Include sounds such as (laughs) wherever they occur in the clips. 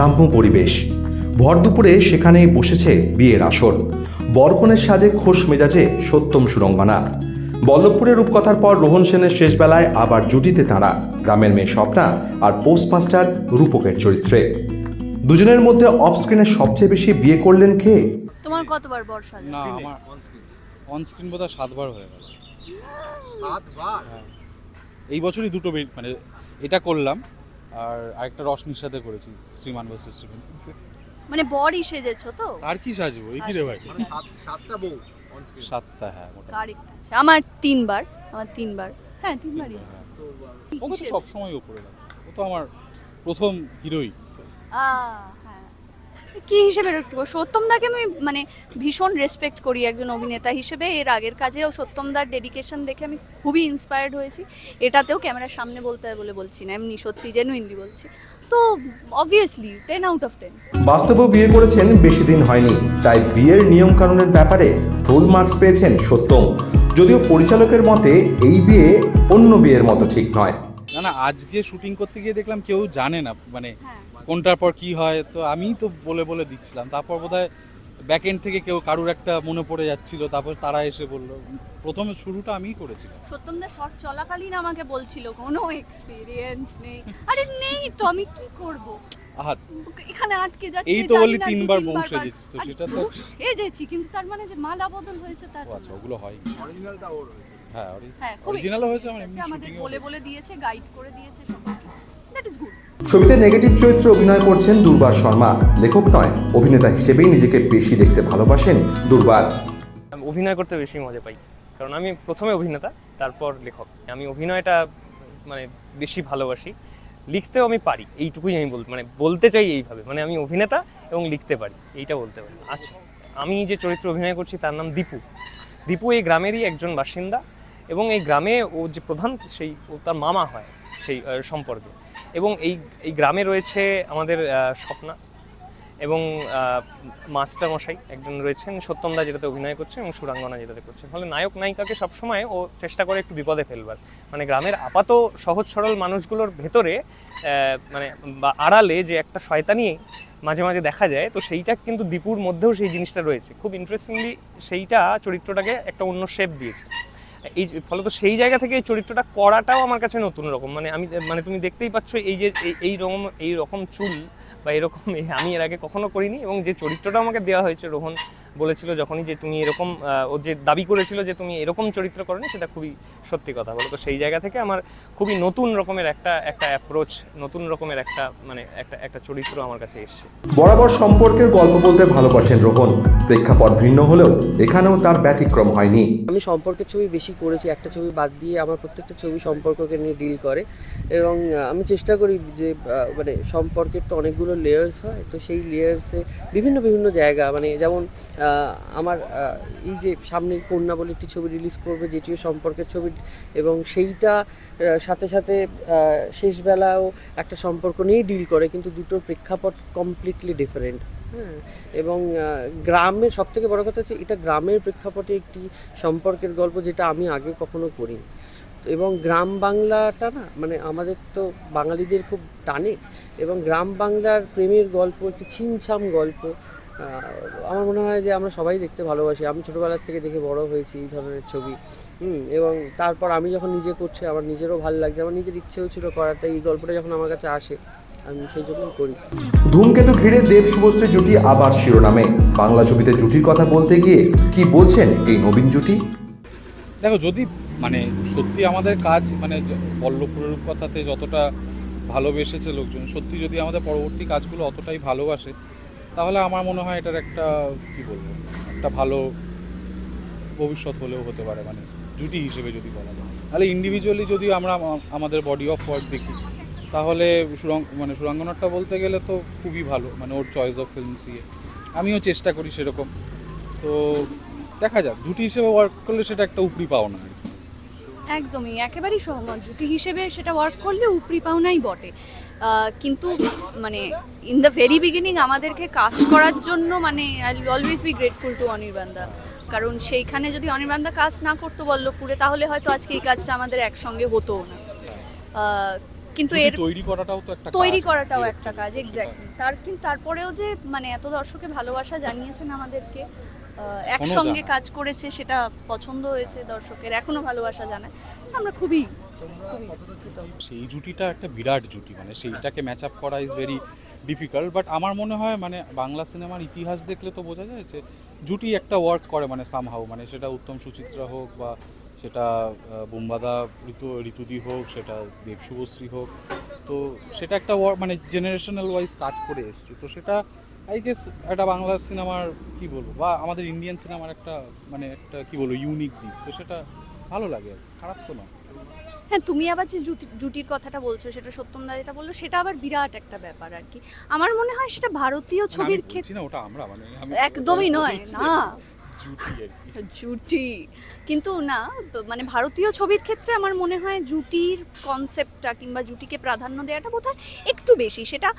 গ্রাম্য পরিবেশ। ভর দুপুরে সেখানে বসেছে বিয়ের আসর। বরকনের সাজে খোশ মেজাজে সত্যম সুরঙ্গনা। বল্লভপুরের রূপকথার পর রোহন সেনের শেষ বেলায় আবার জুটিতে তাঁরা। গ্রামের মেয়ে স্বপ্না আর পোস্টমাস্টার রূপকের চরিত্রে। দুজনের মধ্যে অফ স্ক্রিনে সবচেয়ে বেশি বিয়ে করলেন কে? তোমার কতবার বর্ষা না আমার অন স্ক্রিন বোধহয় সাতবার হয়ে গেল। সাতবার? হ্যাঁ। এই বছরই দুটো মানে এটা করলাম। আর আরেকটা রশনির সাথে করেছি শ্রীমান ভার্সেস শ্রীমান। মানে বরই সেজেছো তো? আর কি সাজবো? এই কি রে ভাই? মানে সাত সাতটা বউ অন স্ক্রিন সাতটা হ্যাঁ মোটামুটি। কারেক্ট আছে। আমার তিনবার আমার তিনবার। হ্যাঁ তিনবারই। হ্যাঁ। তো ওকে তো সবসময় ওপরে লাগে। ও তো আমার প্রথম হিরোই। আহ, কি হিসেবে একটু সত্যমদাকে আমি মানে ভীষণ রেসপেক্ট করি একজন অভিনেতা হিসেবে। এর আগের কাজেও সত্যমদার ডেডিকেশন দেখে আমি খুবই ইন্সপায়ার্ড হয়েছি। এটাতেও ক্যামেরার সামনে বলতে হয় বলে বলছি না, এমনি সত্যি জেনুইনলি বলছি। তো obviously ten out of ten বাস্তবেও বিয়ে করেছেন, বেশি দিন হয়নি। তাই বিয়ের নিয়ম কানুনের ব্যাপারে ফুল মার্কস পেয়েছেন সত্যম। যদিও পরিচালকের মতে এই বিয়ে অন্য বিয়ের মতো ঠিক নয়। না না আজকে শুটিং করতে গিয়ে দেখলাম কেউ জানে না মানে হ্যাঁ। কোনটার পর কি হয় তো আমিই তো বলে বলে দিচ্ছিলাম। তারপর বোধহয় ব্যাক এন্ড থেকে কেউ কারুর একটা মনে পড়ে যাচ্ছিল তারপর তারা এসে বলল। প্রথম শুরুটা আমিই করেছিলাম। সত্যমদা শর্ট চলাকালীন আমাকে বলছিল কোনো এক্সপিরিয়েন্স নেই। আরে নেই তো আমি কি করব? আহা এখানে আটকে যাচ্ছি এই তো দু তিনবার বউ সেজেছিস তো, সেটা তো- সেজেছি কিন্তু তার মানে যে মালা বদল হয়েছে তার আচ্ছা ওগুলো হয় অরিজিনালটা ওর হয়েছে। হ্যাঁ হ্যাঁ অরিজিনালও হয়েছে আমার experience এমনি আছে, আমাদের বলে বলে দিয়েছে গাইড করে দিয়েছে সবাইকে। দ্যাট ইজ গুড ছবিতে নেগেটিভ চরিত্রে অভিনয় করছেন দুর্বার শর্মা। লেখক নয় অভিনেতা হিসেবেই নিজেকে বেশি দেখতে ভালোবাসেন দুর্বার। অভিনয় করতে বেশি মজা পাই কারণ আমি প্রথমে অভিনেতা তারপর লেখক। আমি অভিনয়টা মানে বেশি ভালোবাসি। লিখতেও আমি পারি এইটুকুই আমি বল মানে বলতে চাই এইভাবে। মানে আমি অভিনেতা এবং লিখতে পারি এইটা বলতে পারি। আচ্ছা আমি যে চরিত্রে অভিনয় করছি তার নাম দীপু। দীপু এই গ্রামেরই একজন বাসিন্দা এবং এই গ্রামে ও যে প্রধান, সেই ও তার মামা হয় সেই সম্পর্কে। এবং এই এই গ্রামে রয়েছে আমাদের স্বপ্না এবং মাস্টার মশাই একজন রয়েছেন সত্যমদা যেটাতে অভিনয় করছে এবং সুরাঙ্গনা যেটাতে করছে। ফলে নায়ক, নায়িকাকে সবসময় ও চেষ্টা করে একটু বিপদে ফেলবার। মানে গ্রামের আপাত সহজ সরল মানুষগুলোর ভেতরে মানে বা আড়ালে যে একটা শয়তানি মাঝে মাঝে দেখা যায়, তো সেইটা কিন্তু দীপুর মধ্যেও সেই জিনিসটা রয়েছে। খুব ইন্টারেস্টিংলি সেইটা চরিত্রটাকে একটা অন্য শেপ দিয়েছে। এই ফলত সেই জায়গা থেকে এই চরিত্রটা করাটাও আমার কাছে নতুন রকম। মানে আমি মানে তুমি দেখতেই পাচ্ছ এই যে, এই- রকম, এই রকম চুল বা এরকম আমি এর আগে কখনো করিনি এবং যে চরিত্রটা আমাকে দেওয়া হয়েছে রোহন বলেছিল যখনই যে তুমি এরকম ও যে দাবি করেছিল যে তুমি এরকম চরিত্র করনি সেটা খুবই সত্যি কথা বলো। তো সেই জায়গা থেকে আমার খুবই নতুন রকমের একটা একটা অ্যাপ্রোচ নতুন রকমের একটা মানে একটা একটা চরিত্র আমার কাছে এসছে। বরাবর সম্পর্কের গল্প বলতে ভালোবাসেন রোহন। প্রেক্ষাপট ভিন্ন হলেও এখানেও তার ব্যতিক্রম হয়নি। আমি সম্পর্কের ছবি বেশি করেছি একটা ছবি বাদ দিয়ে আমার প্রত্যেকটা ছবি সম্পর্ককে নিয়ে ডিল করে। এবং আমি চেষ্টা করি যে মানে সম্পর্কের তো অনেকগুলো লেয়ার্স হয় তো সেই লেয়ার্সে বিভিন্ন বিভিন্ন জায়গা মানে যেমন আমার এই যে সামনে কন্যা বলে একটি ছবি রিলিজ করবে, যেটিও সম্পর্কের ছবি, এবং সেইটা সাথে সাথে শেষবেলাও একটা সম্পর্ক নিয়েই ডিল করে, কিন্তু দুটোর প্রেক্ষাপট কমপ্লিটলি ডিফারেন্ট হ্যাঁ এবং গ্রামের সব থেকে বড় কথা হচ্ছে, এটা গ্রামের প্রেক্ষাপটে একটি সম্পর্কের গল্প যেটা আমি আগে কখনো করিনি। এবং গ্রাম বাংলাটা না মানে আমাদের তো বাঙালিদের খুব টানে, এবং গ্রাম বাংলার প্রেমের গল্প, একটি ছিমছাম গল্প আমার মনে হয় যে আমরা সবাই দেখতে ভালোবাসি। আমি ছোটোবেলার থেকে দেখে বড় হয়েছি এই ধরনের ছবি। হুম, এবং তারপর আমি যখন নিজে করছি আমার নিজেরও ভালো লাগছে। আমার নিজের ইচ্ছেও ছিল করার তাই এই গল্পটা যখন আমার কাছে আসে আমি সেই জন্যই করি। ধূমকেতু ঘিরে দেব শুভশ্রী জুটি আবার শিরোনামে। বাংলা ছবিতে জুটির কথা বলতে গিয়ে কি বলছেন এই নবীন জুটি? দেখো যদি মানে সত্যি আমাদের কাজ মানে বল্লভপুরের কথাতে যতটা ভালোবেসেছে লোকজন সত্যি যদি আমাদের পরবর্তী কাজগুলো অতটাই ভালোবাসে তাহলে আমার মনে হয় এটার একটা, কি বলব, একটা ভালো ভবিষ্যৎ হলেও হতে পারে মানে জুটি হিসেবে যদি বলা যায়। তাহলে ইন্ডিভিজুয়ালি যদি আমরা আমাদের বডি অফ ওয়ার্ক দেখি, তাহলে সুরং মানে সুরাঙ্গনাটা বলতে গেলে তো খুবই ভালো মানে ওর চয়েস অফ ফিল্মস ইয়ে। আমিও চেষ্টা করি সেরকম। তো দেখা যাক, জুটি হিসেবে ওয়ার্ক করলে সেটা একটা উপরি পাওনা একদমই, একেবারেই সহমত। জুটি হিসেবে সেটা ওয়ার্ক করলে উপরি পাওনাই বটে। কিন্তু মানে ইন দ্য ভেরি বিগিনিং আমাদেরকে কাস্ট করার জন্য মানে I always be grateful to অনির্বান্দা কারণ সেইখানে যদি অনির্বান্দা কাজ না করতো বল্লভপুরে তাহলে হয়তো আজকে এই কাজটা আমাদের একসঙ্গে হতো না। আহ, কিন্তু এর তৈরি করাটাও তো একটা তৈরি কাজ, করাটাও একটা কাজ এক্স্যাক্টলি তার কিন্তু তারপরেও যে মানে এত দর্শকে ভালোবাসা জানিয়েছেন আমাদেরকে একসঙ্গে। কাজ করেছে সেটা পছন্দ হয়েছে দর্শকের এখনও ভালোবাসা জানায় আমরা খুবই সেই জুটিটা একটা বিরাট জুটি মানে সেইটাকে ম্যাচ আপ করা ইজ ভেরি ডিফিকাল্ট বাট আমার মনে হয় মানে বাংলা সিনেমার ইতিহাস দেখলে তো বোঝা যায় যে জুটি একটা ওয়ার্ক করে মানে সামহাও মানে সেটা উত্তম সুচিত্রা হোক বা সেটা বোম্বাদা ঋতু ঋতুদি হোক সেটা দেব শুভশ্রী হোক তো সেটা একটা ওয়ার মানে জেনারেশনাল ওয়াইজ কাজ করে এসছে। তো সেটা আই গেস একটা বাংলা সিনেমার কি বলব? বা আমাদের ইন্ডিয়ান সিনেমার একটা মানে একটা কি বলব ইউনিক দিক। তো সেটা ভালো লাগে খারাপ তো না হ্যাঁ তুমি আবার যে জুটি জুটির কথাটা বলছো সেটা সত্যম দা যেটা বলল সেটা আবার বিরাট একটা ব্যাপার আর কি। আমার মনে হয় সেটা ভারতীয় ছবির ক্ষেত্রে না ওটা আমরা মানে একদমই নয় না। (laughs) জুটি কিন্তু না মানে ভারতীয় ছবির ক্ষেত্রে আমার মনে হয় জুটির কনসেপ্টটা কিংবা জুটিকে প্রাধান্য দেওয়াটা বোধহয় একটু বেশি। সেটা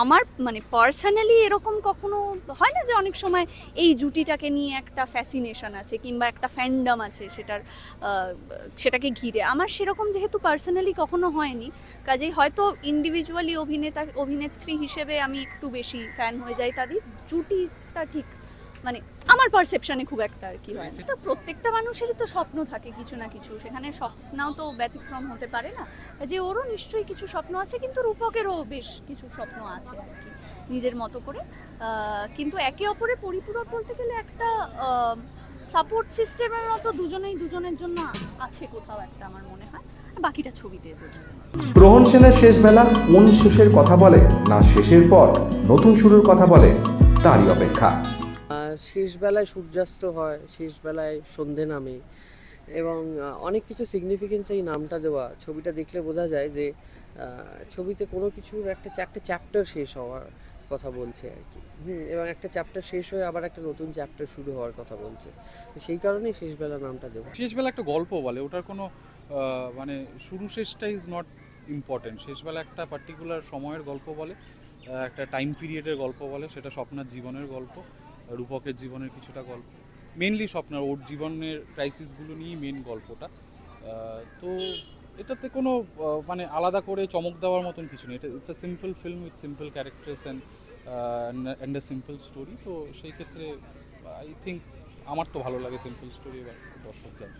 আমার মানে পার্সোনালি এরকম কখনো হয় না যে অনেক সময় এই জুটিটাকে নিয়ে একটা ফ্যাসিনেশন আছে কিংবা একটা ফ্যান্ডাম আছে সেটার সেটাকে ঘিরে। আমার সেরকম যেহেতু পার্সোনালি কখনো হয়নি, কাজেই হয়তো ইন্ডিভিজুয়ালি অভিনেতা, অভিনেত্রী হিসেবে আমি একটু বেশি ফ্যান হয়ে যাই তাদের জুটিটা ঠিক মানে আমার পারসেপশনে খুব একটা আর কি হয় না। তো প্রত্যেকটা মানুষেরই তো স্বপ্ন থাকে কিছু না কিছু। সেখানে স্বপ্নও তো ব্যতিক্রম হতে পারে না। যে ওরও নিশ্চয়ই কিছু স্বপ্ন আছে কিন্তু রূপকেরও বেশ কিছু স্বপ্ন আছে আর কি নিজের মতো করে। কিন্তু একে অপরের পরিপূরক বলতে গেলে একটা সাপোর্ট সিস্টেমের মতো দুজনেই দুজনের জন্য আছে কোথাও একটা আমার মনে হয়। আর বাকিটা ছবিতে। রোহন সেনের শেষ বেলা কোন শেষের কথা বলে না শেষের পর নতুন শুরুর কথা বলে তারই অপেক্ষা। শেষবেলায় সূর্যাস্ত হয়, শেষবেলায় সন্ধে নামে এবং অনেক কিছু সিগনিফিকেন্স এই নামটা দেওয়া। ছবিটা দেখলে বোঝা যায় যে ছবিতে কোনো কিছুর একটা একটা চ্যাপ্টার শেষ হওয়ার কথা বলছে আর কি। এবং একটা চ্যাপ্টার শেষ হয়ে আবার একটা নতুন চ্যাপ্টার শুরু হওয়ার কথা বলছে। সেই কারণেই শেষবেলা নামটা দেওয়া। শেষবেলা একটা গল্প বলে, ওটার কোনো মানে শুরু শেষটা ইজ নট ইম্পর্টেন্ট শেষবেলা একটা পার্টিকুলার সময়ের গল্প বলে একটা টাইম পিরিয়ডের গল্প বলে, সেটা স্বপ্নার জীবনের গল্প। রূপকের জীবনের কিছুটা গল্প। মেনলি স্বপ্নার ওর জীবনের ক্রাইসিসগুলো নিয়েই মেন গল্পটা। তো এটাতে কোনো মানে আলাদা করে চমক দেওয়ার মতন কিছু নেই। এটা it's a simple film with simple characters and and a simple story তো সেই ক্ষেত্রে আই থিঙ্ক আমার তো ভালো লাগে সিম্পল স্টোরি এবার দর্শক জানে